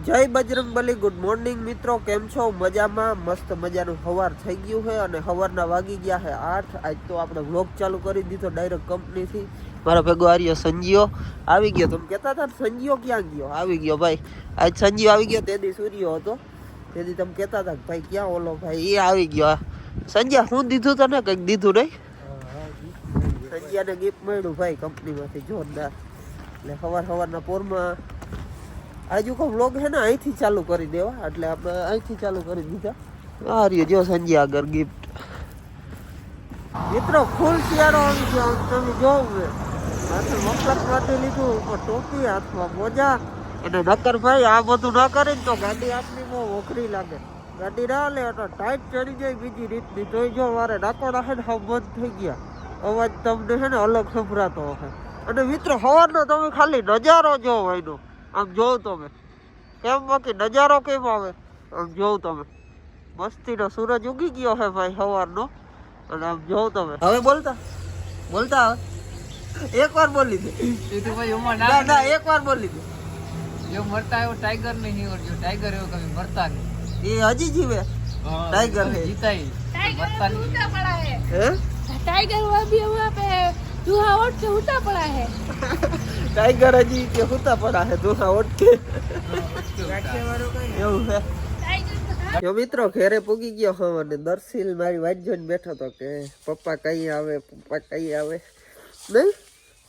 જય Bajrangbali good morning મિત્રો કેમ છો? મજામાં મસ્ત મજાનું સવાર થઈ ગયું છે અને સવારના વાગી ગયા છે આઠ. આજ તો આપણે વ્લોગ ચાલુ કરી દીધો ડાયરેક્ટ કંપનીથી મારો ભેગો આર્યો સંજીઓ આવી ગયો તમે કહેતા હતા ને, સંજીઓ ક્યાં ગયો? આવી ગયો ભાઈ. આજ સંજીવ આવી ગયો તેથી સૂર્યો હતો. તેથી તમે કહેતા હતા ભાઈ ક્યાં ઓલો ભાઈ? એ આવી ગયો સંજય હું દીધું તને? કંઈક દીધું નહીં? સંજયાને ગિફ્ટ મળ્યું ભાઈ કંપનીમાંથી જોરદાર. એટલે સવાર સવારના પોરમાં આજુ કો વ્લોગ છે ને, અહીંથી ચાલુ કરી દેવા. એટલે આપણે અહીંથી ચાલુ કરી દીધા. આ રહ્યો, જો સંજય આગળ ગિફ્ટ મિત્રો, ફૂલ શિયાળો આવી ગયો. તમે જોવો. માથે મફલત માટે લીધું, ઉપર ટોપી, હાથમાં મોજા. અને નકર આ બધું ના કરીને તો ગાડી આપની બહુ ઓખરી લાગે. ગાડી ના લે, તો ટાઈટ ચડી જાય બીજી રીતની. તોય જો મારે નાકોડા છે ને, હાવ બંધ થઈ ગયા. અવાજ તમને છે ને, અલગ સંભળાતો હશે. અને મિત્રો, સવારનો તમે ખાલી નજારો જોવો એનો. આમ જોઉં તમે કેમ બાકી નજારો કેમ આવે આમ જોઉં તમે મસ્તીનો સૂરજ ઉગી ગયો હે ભાઈ સવારનો અને આમ જોઉં તમે હવે બોલતા બોલતા હવે એક વાર બોલી દે એ તો ભાઈ ઉમર ના ના એક વાર બોલી દે જો મરતા એવો ટાઈગર નહીં ઓર જો ટાઈગર એવો કભી મરતા નહીં એ હજી જીવે ટાઈગર હે જીતા હી ટાઈગર મરતા નહીં હે ટાઈગર हुआ भी हुआ पे चूहा उठ के उल्टा पड़ा है ટાઈગર હજી કે હુતા પડા હે દુખા ઓટકે એવું છે જો મિત્રો ઘેરે પૂગી ગયો હું અને દર્શિલ મારી વાટ જોઈને બેઠો તો કે પપ્પા કઈ આવે પપ્પા કઈ આવે નહીં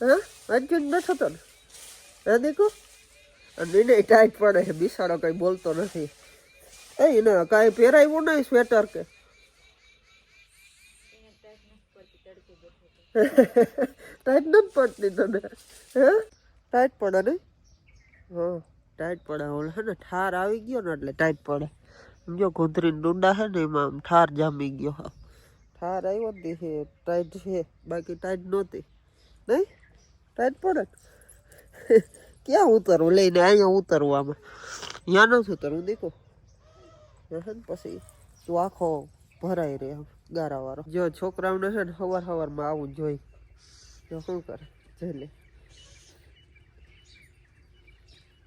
હા વાટ જોઈને બેઠો તો ને હા દીકુ અને એને ટાઈટ પડે છે બિસાડો કઈ બોલતો નથી એ એને કાંઈ પહેરાવ્યું નહીં સ્વેટર કે ટાઈટ નથી પડતી તને હે? ટાઈટ પડે નહીં હા ટાઈટ પડે. ઓલે હે ને ઠાર આવી ગયો ને એટલે ટાઈટ પડે. સમજો કુંતરી ડુંડા છે ને એમાં આમ ઠાર જામી ગયો. હા ઠાર આવ્યો જ છે ટાઈટ છે. બાકી ટાઈટ નહોતી. નહીં? ટાઈટ પડે? ક્યાં ઉતરવું? લઈને અહીંયા ઉતરવું આમાં અહીંયા નથી ઉતરવું દેખો. હે ને પછી તું આખો ભરાઈ રહે આમ ગારાવાળો. જો છોકરાઓને છે ને સવાર સવારમાં આવું જોઈ. તો શું કરે? જઈ લે.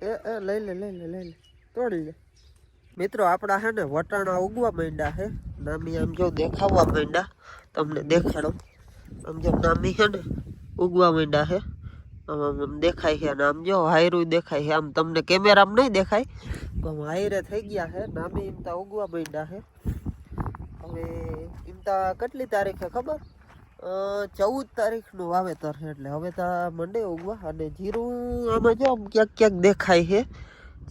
એ એ, લઈ લે લઈ લે લઈ લે. તોડી લે. મિત્રો, આપણા છે ને વટાણા ઉગવા માંડ્યા છે. નામી આમ જો દેખાવા માંડ્યા. તમને દેખાડો. આમ જો નામી છે ને ઉગવા માંડ્યા છે. આમ આમ આમ દેખાય છે અને આમ જો હાયરું દેખાય છે. આમ તમને કેમેરામાં નહીં દેખાય, પણ હાયરે થઈ ગયા છે. નામી એમ તો ઉગવા માંડ્યા છે. હવે કેટલી તારીખે ખબર? ચૌદ તારીખનું વાવેતર છે એટલે હવે તો મંડે ઉગવા અને જીરું આમાં જો ક્યાંક ક્યાંક દેખાય છે.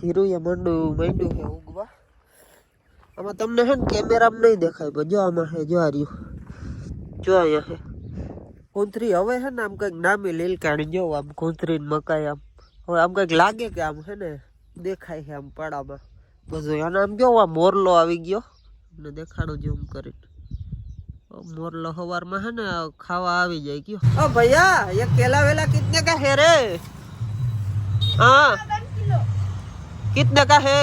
જીરું એ મંડું માંડ્યું છે ઉગવા. આમાં તમને છે ને કેમેરામાં નહીં દેખાય, પણ જો આમાં છે, જો આ રહ્યું. જો અહીંયા છે. કુંતરી હવે છે ને આમ કંઈક નામી લીલકાણી જો આમ કુંતરી ને મકાઈ આમ. હવે આમ કંઈક લાગે કે આમ છે ને દેખાય છે આમ પાડામાં. બધું. અને આમ જો આ મોરલો આવી ગયો. ને દેખાડો જેમ કરીને. मोरलो हवार में है ना खावा આવી જાય કયો ओ भैया ये केला वेला कितने का है रे हाँ किलो कितने का है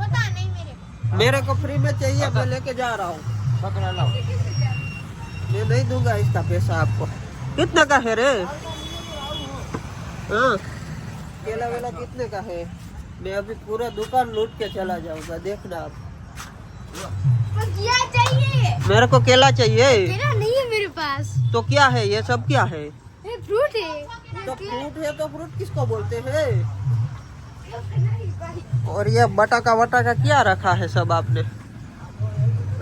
पता नहीं मेरे मेरे को फ्री में चाहिए मैं लेके जा रहा हूँ પકડા લાવ मैं नहीं दूंगा इसका पैसा आपको कितने का है रे हाँ केला वेला कितने का है मैं अभी पूरा दुकान लूट के चला जाऊंगा देखना आप चाहिए। मेरे को केला चाहिए। मेरा नहीं है मेरे पास। तो क्या है? ये सब क्या है? ये फ्रूट है। तो फ्रूट है तो फ्रूट किसको बोलते हैं? और ये बटाका वटाका क्या रखा है सब आपने?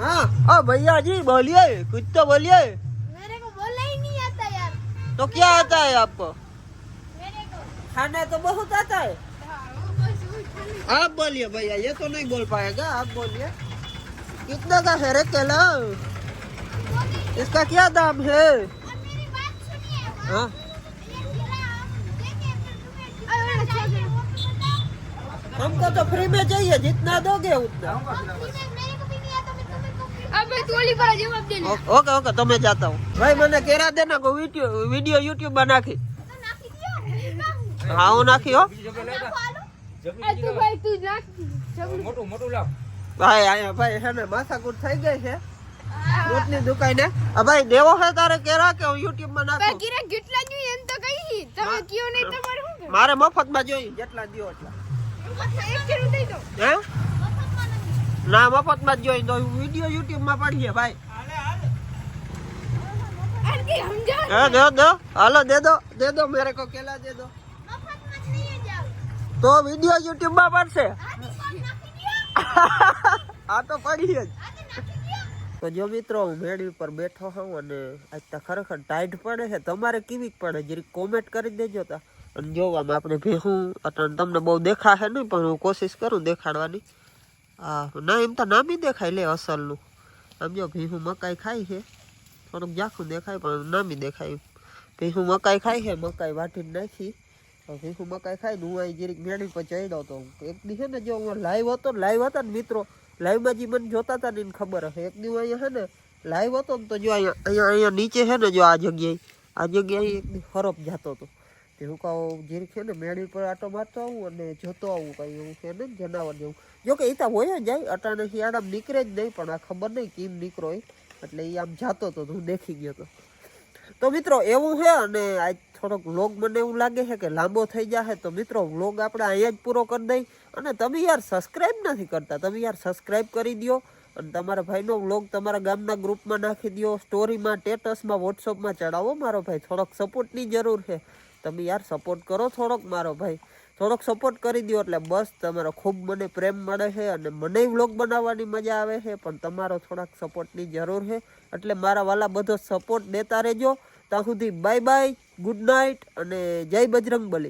हाँ। भैया जी बोलिए कुछ तो बोलिए। मेरे को बोलना ही नहीं आता यार। तो क्या आता है आपको? मेरे को। खाना तो बहुत आता है। हाँ, आप बोलिए भैया ये तो नहीं बोल पाएगा आप बोलिए। कितने का है रे केला। इसका क्या दाम है? हाँ। हमको तो फ्री में चाहिए जितना दोगे उतना। ओके ओके तो मैं जाता हूँ। भाई मैंने केरा देना को वीडियो वीडियो यूट्यूब बना के हाँ नाखी हो। तू भाई तू नाख मोटू मोटू लाओ। ભાઈ આયા ભાઈ હે ને માથાકૂટ થઈ ગઈ છે. દૂધની દુકાને. આ ભાઈ દેવો છે તારે કેરા કે યુટ્યુબમાં નાખું? ગીરા કેટલા જોઈએ એમ તો કહી તમે કયો નહીં તમારે શું મારે મફતમાં જોઈ જેટલા દિયો એટલા. હે? ના મફતમાં જ જોઈ તો વીડિયો યુટ્યુબમાં પાડીએ ભાઈ. દો દો. હાલો દે દો દે દો મેરે કો કેલા દે તો વીડિયો પડશે? પર નાખી દો આ તો પડી જ. તો જો મિત્રો, હું મેળી ઉપર બેઠો હોઉં અને આજ તો ખરેખર ટાઈટ પડે છે. તમારે કેવી પડે જરી કોમેન્ટ કરી દેજો તા. અને જોવામાં આપણે ભેહું અત્યારે તમને બહુ દેખાશે નહીં, પણ હું કોશિશ કરું દેખાડવાની. હા ના, એમ તો નામી દેખાય લે અસલનું. આમ જો ભીહું મકાઈ ખાય છે. થોડુંક ઝાખું દેખાય, પણ નામી દેખાય ભીહું મકાઈ ખાય છે, મકાઈ વાટીને નાખી. તો ભીહું મકાઈ ખાય હું અહીં જરીક મેળી પર ચડ્યો તો એક દી છે ને જો હું લાઈવ હતો ને લાઈવ હતા ને મિત્રો લાઈવમાં જે મને જોતા હતા ને એને ખબર હશે. એક દી અહીંયા છે ને લાઈવ હતો ને તો જો અહીંયા અહીંયા અહીંયા નીચે છે ને જો આ જગ્યાએ આ જગ્યાએ એક દી હરફ જતો હતો. તે હું કહું જીરીક છે ને મેળી પર આટો મારતો આવું અને જોતો આવું, કંઈ એવું છે ને જનાવર જેવું. જો કે એ તો હોય જાય, અટાણે શિયાળામાં નીકળે જ નહીં, પણ આ ખબર નહીં કેમ નીકળો એટલે એ આમ જાતો હતો, હું દેખી ગયો હતો. તો મિત્રો એવું છે અને આજ થોડોક વ્લોગ મને એવું લાગે છે કે લાંબો થઈ જશે તો મિત્રો વ્લોગ આપણે અહીંયા જ પૂરો કરી દઈ. અને તમે યાર સબસ્ક્રાઈબ નથી કરતા. તમે યાર સબસ્ક્રાઈબ કરી દો અને તમારા ભાઈનો વ્લોગ તમારા ગામના ગ્રુપમાં નાખી દો સ્ટોરીમાં સ્ટેટસમાં વોટ્સઅપમાં ચડાવો મારો ભાઈ. થોડોક સપોર્ટની જરૂર છે. તમે યાર સપોર્ટ કરો થોડોક મારો ભાઈ. થોડોક સપોર્ટ કરી દો એટલે બસ તમારો ખૂબ મને પ્રેમ મળે છે અને મને વ્લોગ બનાવવાની મજા આવે છે. પણ તમારો થોડાક સપોર્ટની જરૂર છે. એટલે મારા વાલા બધો સપોર્ટ દેતા રહેજો. ત્યાં સુધી બાય બાય ગુડ નાઇટ અને જય બજરંગ બલી